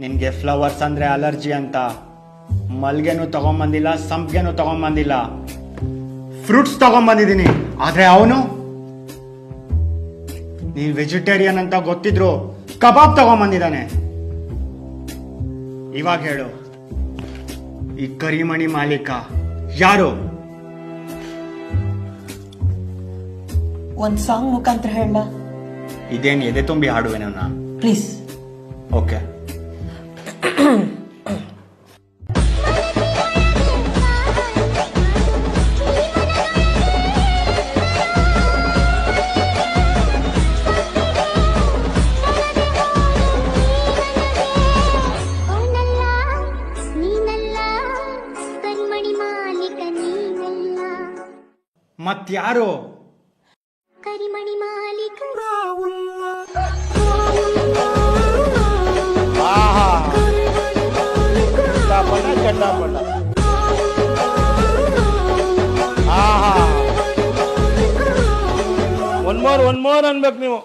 ನಿನ್ಗೆ ಫ್ಲವರ್ಸ್ ಅಂದರೆ ಅಲರ್ಜಿ ಅಂತ. ಮಲ್ಗೆನೂ ತಗೊಂಬಂದಿಲ್ಲ ಸಂಪಿಗೆನೂ ತಗೊಂಬಂದಿಲ್ಲ. ಫ್ರೂಟ್ಸ್ ತಗೊಂಬಂದಿದ್ದೀನಿ. ಆದರೆ ಅವನು? ನೀನು ವೆಜಿಟೇರಿಯನ್ ಅಂತ ಗೊತ್ತಿದ್ರು ಕಬಾಬ್ ತಗೊಂಬಂದಿದ್ದಾನೆ. ಇವಾಗ ಹೇಳು. ಈ ಕರಿಮಣಿ ಮಾಲೀಕ ಯಾರು? ಒಂದು ಸಾಂಗ್ ಮುಖಾಂತರ ಹೇಳ ಇದೇನು ಎದೆ ತುಂಬಿ ಹಾಡುವೆನ ನಾನು? ಪ್ಲೀಸ್ ಓಕೆ ಮತ್ಯಾರು? ಕರಿಮಣಿ ಮಾಲೀಕ. ಒನ್ ಮೋರ್ ಒನ್ ಮೋರ್ ಅನ್ಬೇಕು ನೀವು.